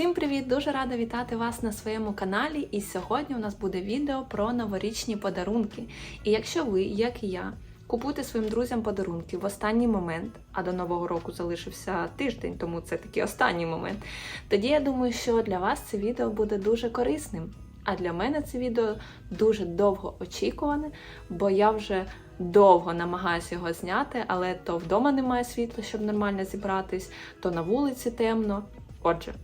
Всім привіт! Дуже рада вітати вас на своєму каналі. І сьогодні у нас буде відео про новорічні подарунки. І якщо ви, як і я, купуєте своїм друзям подарунки в останній момент, а до нового року залишився тиждень, тому це такий останній момент, тоді я думаю, що для вас це відео буде дуже корисним. А для мене це відео дуже довго очікуване, бо я вже довго намагаюся його зняти, але то вдома немає світла, щоб нормально зібратись, то на вулиці темно. Отже,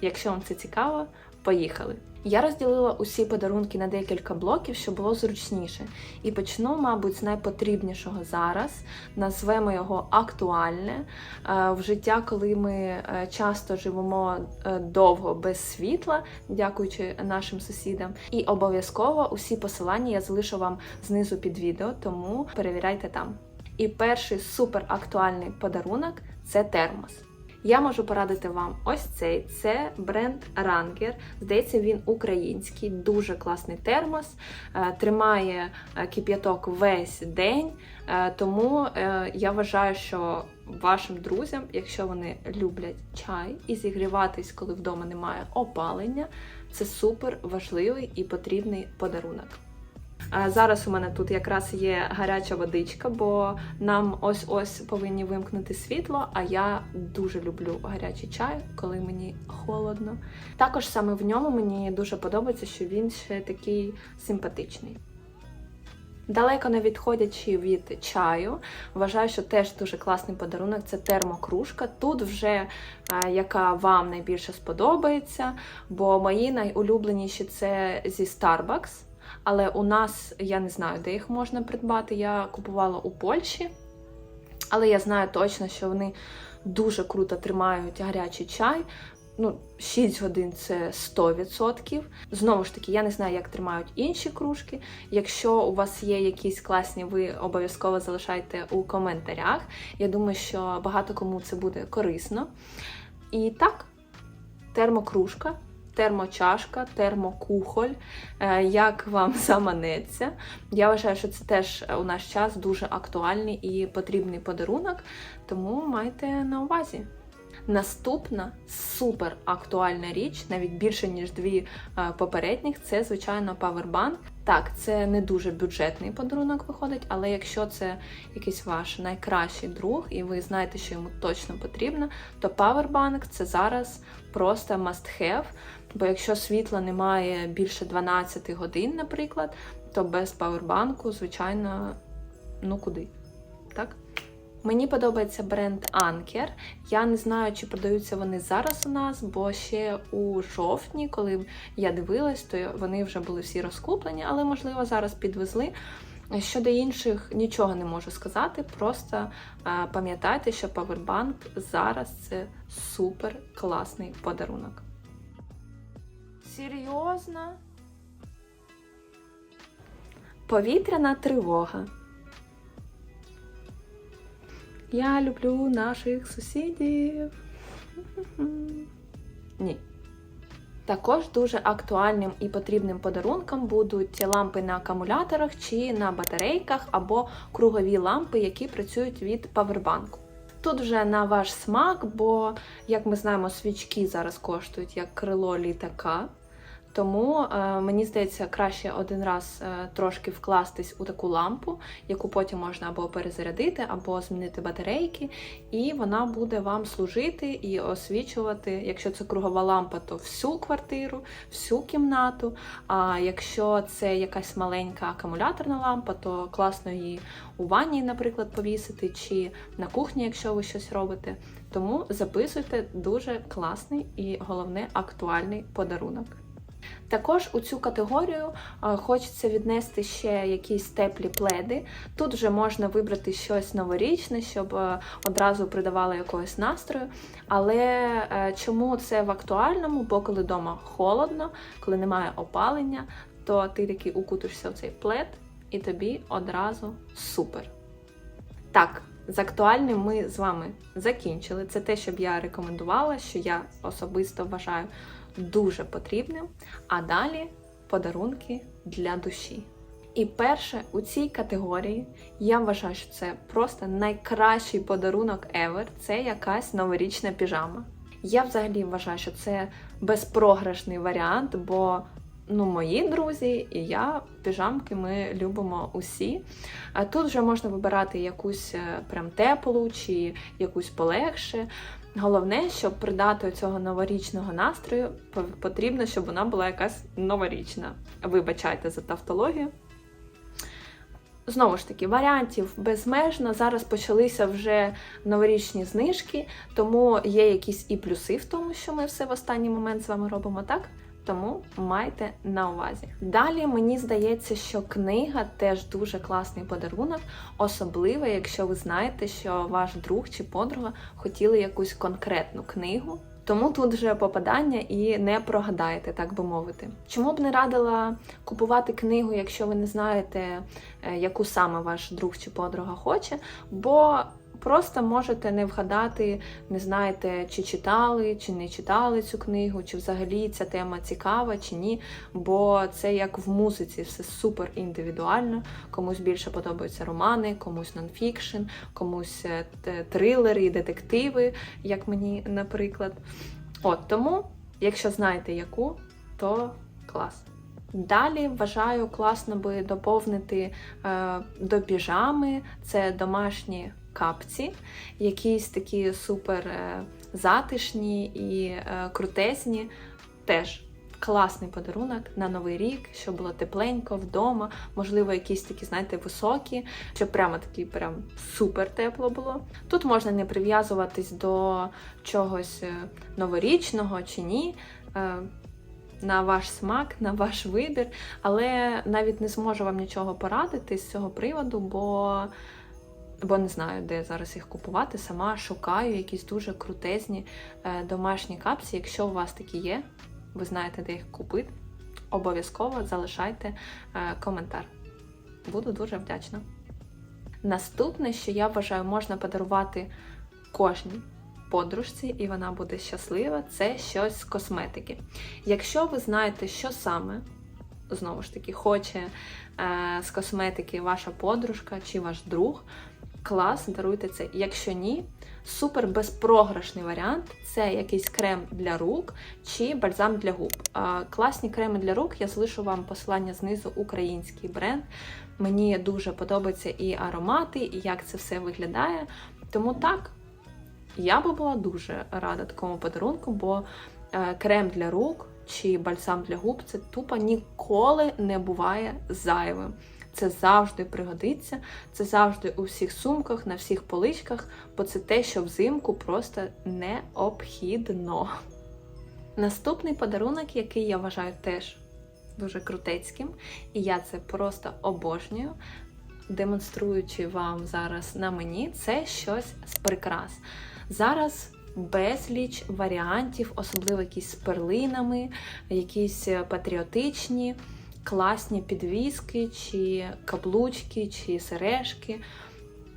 якщо вам це цікаво, поїхали. Я розділила усі подарунки на декілька блоків, щоб було зручніше. І почну, мабуть, з найпотрібнішого зараз. Назвемо його актуальне Е, в життя, коли ми е, часто живемо е, довго без світла, дякуючи нашим сусідам. І обов'язково усі посилання я залишу вам знизу під відео, тому перевіряйте там. І перший супер актуальний подарунок це термос. Я можу порадити вам ось цей. Це бренд Ranger. Здається, він український, дуже класний термос. е, Тримає е, кип'яток весь день. Е, Тому я вважаю, що вашим друзям, якщо вони люблять чай і зігріватись, коли вдома немає опалення, це супер важливий і потрібний подарунок. Зараз у мене тут якраз є гаряча водичка, бо нам ось-ось повинні вимкнути світло, а я дуже люблю гарячий чай, коли мені холодно. Також саме в ньому мені дуже подобається, що він ще такий симпатичний. Далеко не відходячи від чаю, вважаю, що теж дуже класний подарунок це термокружка. Тут вже е, яка вам найбільше сподобається, бо мої найулюбленіші це зі Starbucks. Але у нас я не знаю, де їх можна придбати. Я купувала у Польщі, але я знаю точно, що вони дуже круто тримають гарячий чай. Ну, 6 годин це 100%. Знову ж таки, я не знаю, як тримають інші кружки. Якщо у вас є якісь класні, ви обов'язково залишайте у коментарях. Я думаю, що багато кому це буде корисно. І так, термокружка термочашка, термокухоль, е, як вам заманеться. Я вважаю, що це теж у наш час дуже актуальний і потрібний подарунок, тому майте на увазі. Наступна супер актуальна річ, навіть більше ніж дві е, попередніх, це звичайно павербанк. Так, це не дуже бюджетний подарунок виходить, але якщо це якийсь ваш найкращий друг, і ви знаєте, що йому точно потрібно, то павербанк це зараз просто must have. Бо якщо світла немає більше 12 годин, наприклад, то без павербанку, звичайно, ну куди? Мені подобається бренд Anker. Я не знаю, чи продаються вони зараз у нас, бо ще у жовтні, коли я дивилась, то вони вже були всі розкуплені, але, можливо, зараз підвезли. Щодо інших нічого не можу сказати. Просто е, пам'ятайте, що Powerbank зараз це супер класний подарунок. Серйозно? Повітряна тривога. Я люблю наших сусідів. Ні. Також дуже актуальним і потрібним подарунком будуть лампи на акумуляторах чи на батарейках, або кругові лампи, які працюють від павербанку. Тут вже на ваш смак, бо, як ми знаємо, свічки зараз коштують як крило літака. Тому е, мені здається, краще один раз е, трошки вкластись у таку лампу, яку потім можна або перезарядити, або змінити батарейки, і вона буде вам служити і освічувати. Якщо це кругова лампа, то всю квартиру, всю кімнату. А якщо це якась маленька акумуляторна лампа, то класно її у ванні, наприклад, повісити, чи на кухні, якщо ви щось робите. Тому записуйте дуже класний і головне актуальний подарунок. Також у цю категорію е, хочеться віднести ще якісь теплі пледи. Тут вже можна вибрати щось новорічне, щоб е, одразу придавало якогось настрою. Але е, чому це в актуальному? Бо коли вдома холодно, коли немає опалення, то ти таки укутишся в цей плед, і тобі одразу супер. Так, з актуальним ми з вами закінчили. Це те, що б я рекомендувала, що я особисто вважаю дуже потрібним. А далі подарунки для душі. І перше у цій категорії я вважаю, що це просто найкращий подарунок ever – це якась новорічна піжама. Я взагалі вважаю, що це безпрограшний варіант, бо ну, мої друзі і я піжамки ми любимо усі. А тут вже можна вибирати якусь е, прям теплу чи якусь полегше. Головне, щоб придати цього новорічного настрою, потрібно, щоб вона була якась новорічна. Вибачайте за тавтологію. Знову ж таки, варіантів безмежно. Зараз почалися вже новорічні знижки, тому є якісь і плюси в тому, що ми все в останній момент з вами робимо так. Тому майте на увазі. Далі мені здається, що книга теж дуже класний подарунок, особливо, якщо ви знаєте, що ваш друг чи подруга хотіли якусь конкретну книгу. Тому тут вже попадання і не прогадаєте, так би мовити. Чому б не радила купувати книгу, якщо ви не знаєте, е, яку саме ваш друг чи подруга хоче, бо просто можете не вгадати, не знаєте, чи читали, чи не читали цю книгу, чи взагалі ця тема цікава, чи ні. Бо це як в музиці, все супер індивідуально. Комусь більше подобаються романи, комусь нонфікшн, комусь е, трилери і детективи, як мені, наприклад. От тому, якщо знаєте яку, то клас. Далі вважаю класно би доповнити е, до піжами. Це домашні капці, якісь такі супер е, затишні і е, крутезні. Теж класний подарунок на новий рік, щоб було тепленько вдома, можливо, якісь такі, знаєте, високі, щоб прямо такі прям супер тепло було. Тут можна не прив'язуватись до чогось е, новорічного чи ні. На ваш смак, на ваш вибір, але навіть не зможу вам нічого порадити з цього приводу, бо, бо не знаю, де зараз їх купувати. Сама шукаю якісь дуже крутезні е, домашні капці. Якщо у вас такі є, ви знаєте, де їх купити. Обов'язково залишайте е, коментар. Буду дуже вдячна. Наступне, що я вважаю, можна подарувати кожній подружці, і вона буде щаслива, це щось з косметики. Якщо ви знаєте, що саме, знову ж таки, хоче е, з косметики ваша подружка чи ваш друг, клас, даруйте це. Якщо ні, супер безпрограшний варіант це якийсь крем для рук чи бальзам для губ. Класні креми для рук, я залишу вам посилання знизу український бренд. Мені дуже подобаються і аромати, і як це все виглядає. Тому так, я би була дуже рада такому подарунку, бо е, крем для рук чи бальсам для губ це тупо ніколи не буває зайвим. Це завжди пригодиться, це завжди у всіх сумках, на всіх поличках, бо це те, що взимку просто необхідно. Наступний подарунок, який я вважаю теж дуже крутецьким, і я це просто обожнюю, демонструючи вам зараз на мені, це щось з прикрас. Зараз безліч варіантів, особливо якісь з перлинами, якісь е, патріотичні, класні підвіски, чи каблучки, чи сережки.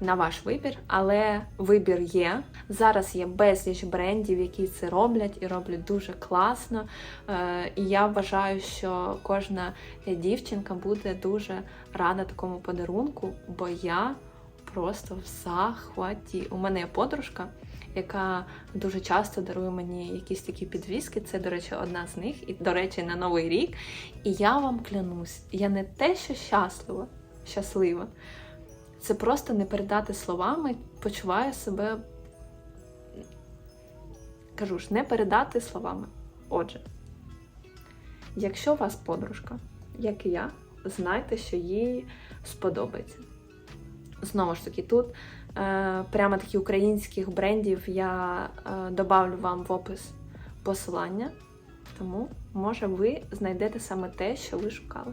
На ваш вибір, але вибір є. Зараз є безліч брендів, які це роблять і роблять дуже класно. Е, І я вважаю, що кожна дівчинка буде дуже рада такому подарунку, бо я просто в захваті. У мене є подружка, яка дуже часто дарує мені якісь такі підвіски. Це, до речі, одна з них, і, до речі, на Новий рік. І я вам клянусь, я не те, що щаслива, щаслива. Це просто не передати словами, почуваю себе. Кажу ж, не передати словами. Отже, якщо у вас подружка, як і я, знайте, що їй сподобається. Знову ж таки, тут е, прямо такі українських брендів я е, добавлю вам в опис посилання, тому, може, ви знайдете саме те, що ви шукали.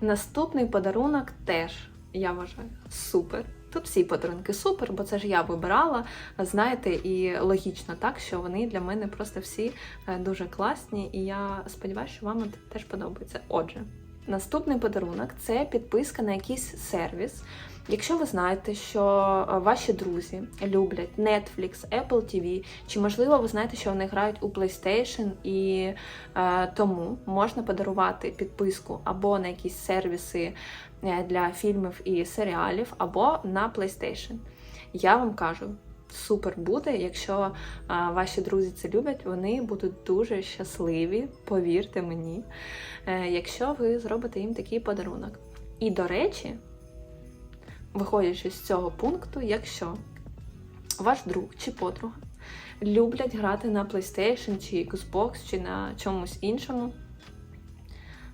Наступний подарунок теж, я вважаю, супер. Тут всі подарунки супер, бо це ж я вибирала. Знаєте, і логічно так, що вони для мене просто всі е, дуже класні, і я сподіваюся, що вам теж подобається. Отже, наступний подарунок це підписка на якийсь сервіс. Якщо ви знаєте, що е, ваші друзі люблять Netflix, Apple TV, чи можливо ви знаєте, що вони грають у PlayStation, і е, тому можна подарувати підписку або на якісь сервіси е, для фільмів і серіалів, або на PlayStation. Я вам кажу, супер буде. Якщо а, ваші друзі це люблять, вони будуть дуже щасливі, повірте мені, е, якщо ви зробите їм такий подарунок. І, до речі, виходячи з цього пункту, якщо ваш друг чи подруга люблять грати на PlayStation чи Xbox, чи на чомусь іншому,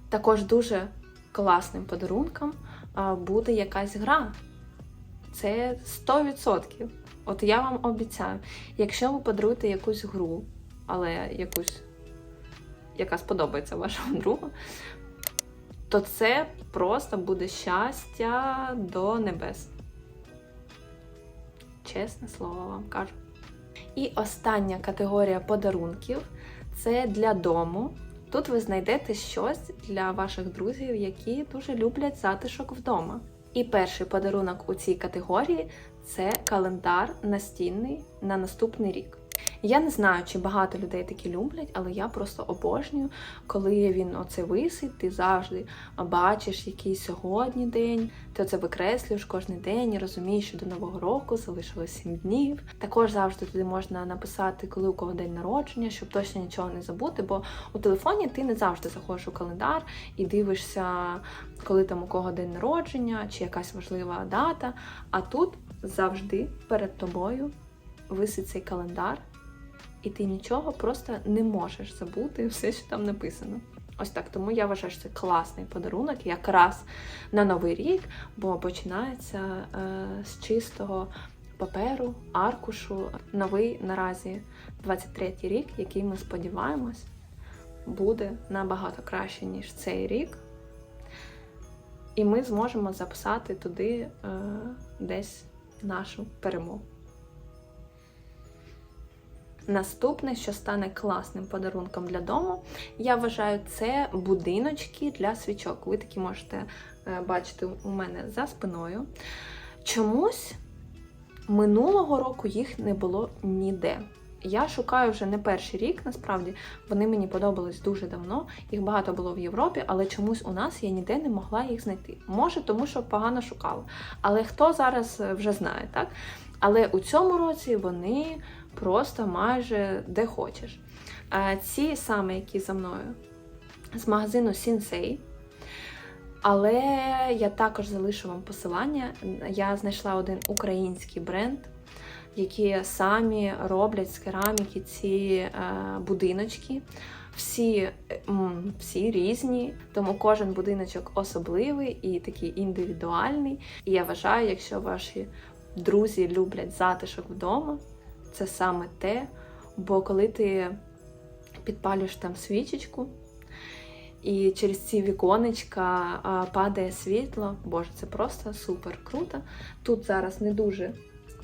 також дуже класним подарунком буде якась гра. Це 100%. От я вам обіцяю, якщо ви подаруєте якусь гру, але якусь, яка сподобається вашому другу, то це просто буде щастя до небес. Чесне слово вам кажу. І остання категорія подарунків це для дому. Тут ви знайдете щось для ваших друзів, які дуже люблять затишок вдома. І перший подарунок у цій категорії це календар настінний на наступний рік. Я не знаю, чи багато людей такі люблять, але я просто обожнюю, коли він оце висить, ти завжди бачиш, який сьогодні день, ти оце викреслюєш кожен день і розумієш, що до Нового року залишилось 7 днів. Також завжди туди можна написати, коли у кого день народження, щоб точно нічого не забути, бо у телефоні ти не завжди заходиш у календар і дивишся, коли там у кого день народження, чи якась важлива дата. А тут завжди перед тобою висить цей календар, і ти нічого просто не можеш забути все, що там написано. Ось так, тому я вважаю, що це класний подарунок, якраз на новий рік, бо починається е, з чистого паперу, аркушу. Новий наразі 23-й рік, який ми сподіваємось, буде набагато краще, ніж цей рік. І ми зможемо записати туди е, десь нашу перемогу. Наступне, що стане класним подарунком для дому, я вважаю, це будиночки для свічок. Ви такі можете е, бачити у мене за спиною. Чомусь минулого року їх не було ніде. Я шукаю вже не перший рік, насправді вони мені подобались дуже давно. Їх багато було в Європі, але чомусь у нас я ніде не могла їх знайти. Може, тому що погано шукала. Але хто зараз е, вже знає, так? Але у цьому році вони просто майже де хочеш. А Ці саме, які за мною з магазину Sensei. Але я також залишу вам посилання. Я знайшла один український бренд, які самі роблять з кераміки ці е, будиночки. Всі, всі різні, тому кожен будиночок особливий і такий індивідуальний. І я вважаю, якщо ваші друзі люблять затишок вдома, це саме те. Бо коли ти підпалюєш там свічечку, і через ці віконечка падає світло, боже, це просто супер круто. Тут зараз не дуже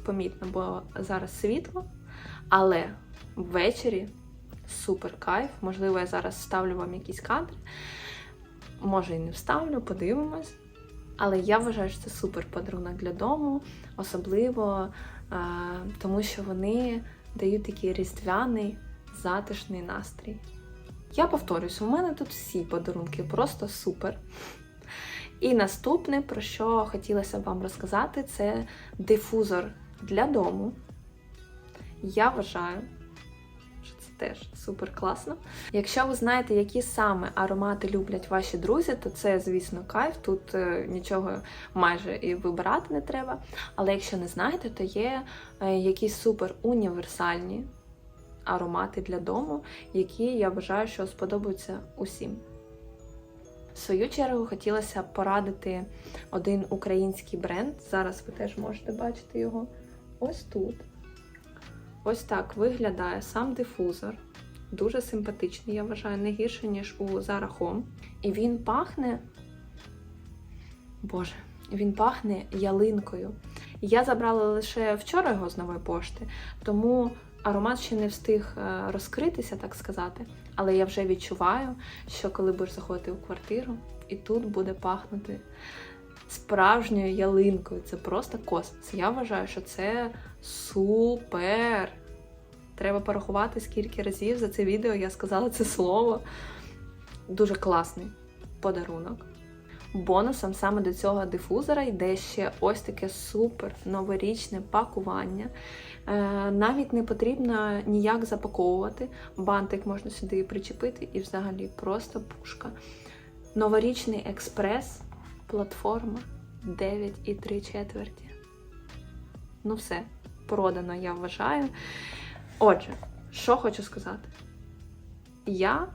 помітно, бо зараз світло, але ввечері супер кайф. Можливо, я зараз вставлю вам якісь кадри. Може і не вставлю, подивимось. Але я вважаю, що це супер подарунок для дому, особливо тому, що вони дають такий різдвяний, затишний настрій. Я повторюсь, у мене тут всі подарунки просто супер. І наступне, про що хотілося б вам розказати, це дифузор для дому. Я вважаю, теж супер класно. Якщо ви знаєте, які саме аромати люблять ваші друзі, то це, звісно, кайф. Тут е, нічого майже і вибирати не треба. Але якщо не знаєте, то є е, якісь супер універсальні аромати для дому, які я вважаю, що сподобаються усім. В свою чергу хотілося порадити один український бренд. Зараз ви теж можете бачити його ось тут. Ось так виглядає сам дифузор. Дуже симпатичний, я вважаю, не гірше, ніж у Zara Home. І він пахне. Боже, він пахне ялинкою. Я забрала лише вчора його з нової пошти, тому аромат ще не встиг е, розкритися, так сказати. Але я вже відчуваю, що коли будеш заходити у квартиру, і тут буде пахнути справжньою ялинкою. Це просто космос. Я вважаю, що це супер. Треба порахувати, скільки разів за це відео я сказала це слово. Дуже класний подарунок. Бонусом саме до цього дифузора йде ще ось таке супер новорічне пакування. Е, навіть не потрібно ніяк запаковувати. Бантик можна сюди причепити і взагалі просто пушка. Новорічний експрес, платформа 9,3 четверті. Ну, все, продано, я вважаю. Отже, що хочу сказати. Я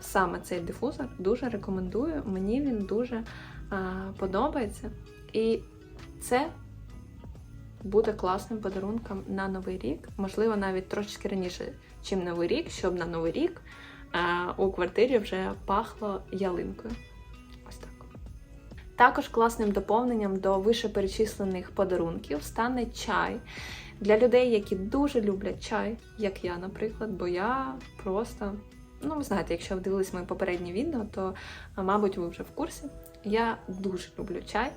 саме цей дифузор дуже рекомендую. Мені він дуже а, подобається. І це буде класним подарунком на Новий рік. Можливо, навіть трошечки раніше, чим Новий рік, щоб на Новий рік а, у квартирі вже пахло ялинкою. Також класним доповненням до вишеперечислених подарунків стане чай. Для людей, які дуже люблять чай, як я, наприклад, бо я просто, ну, ви знаєте, якщо ви дивились моє попереднє відео, то, мабуть, ви вже в курсі. Я дуже люблю чай,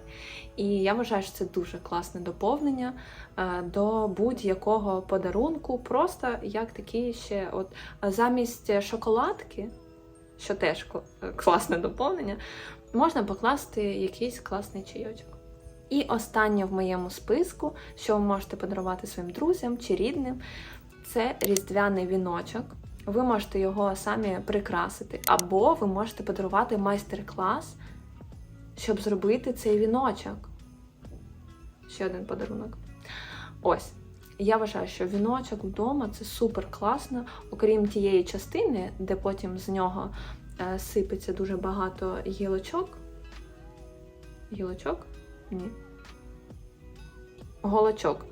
і я вважаю, що це дуже класне доповнення до будь-якого подарунку, просто як такий ще, от замість шоколадки, що теж класне доповнення, можна покласти якийсь класний чайочок. І останнє в моєму списку, що ви можете подарувати своїм друзям чи рідним, це різдвяний віночок. Ви можете його самі прикрасити, або ви можете подарувати майстер-клас, щоб зробити цей віночок. Ще один подарунок. Ось. Я вважаю, що віночок вдома це супер класно, окрім тієї частини, де потім з нього е, сипеться дуже багато гілочок. Гілочок? Ні. Голочок.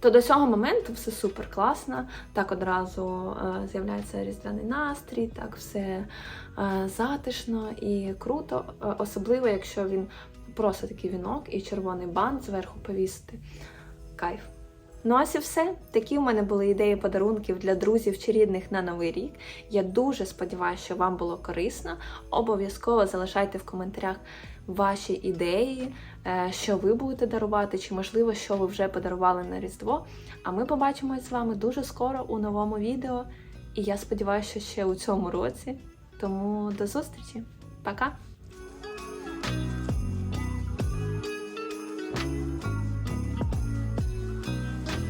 То до цього моменту все супер класно. Так одразу е, з'являється різдвяний настрій, так все е, затишно і круто, Е, особливо, якщо він просто такий вінок і червоний бант зверху повісити. Кайф. Ну ось і все. Такі в мене були ідеї подарунків для друзів чи рідних на новий рік. Я дуже сподіваюся, що вам було корисно. Обов'язково залишайте в коментарях ваші ідеї, е, що ви будете дарувати, чи можливо, що ви вже подарували на Різдво. А ми побачимось з вами дуже скоро у новому відео. І я сподіваюся, що ще у цьому році. Тому до зустрічі. Пока!